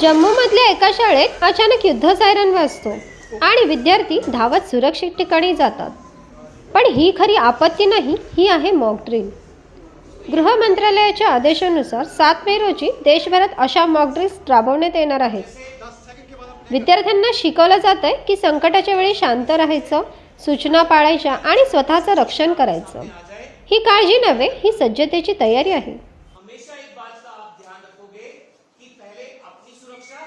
जम्मूमधल्या एका शाळेत अचानक युद्ध सायरन वाजतो आणि विद्यार्थी धावत सुरक्षित ठिकाणी जातात. पण ही खरी आपत्ती नाही ही आहे मॉक ड्रिल गृह मंत्रालयाच्या आदेशानुसार सात मे रोजी देशभरात अशा मॉक ड्रिल्स राबवण्यात येणार आहेत. विद्यार्थ्यांना शिकवलं जात आहे की संकटाच्या वेळी शांत राहायचं सूचना पाळायच्या आणि स्वतःचं रक्षण करायचं. ही काळजी नव्हे ही सज्जतेची तयारी आहे. कि पहले अपनी सुरक्षा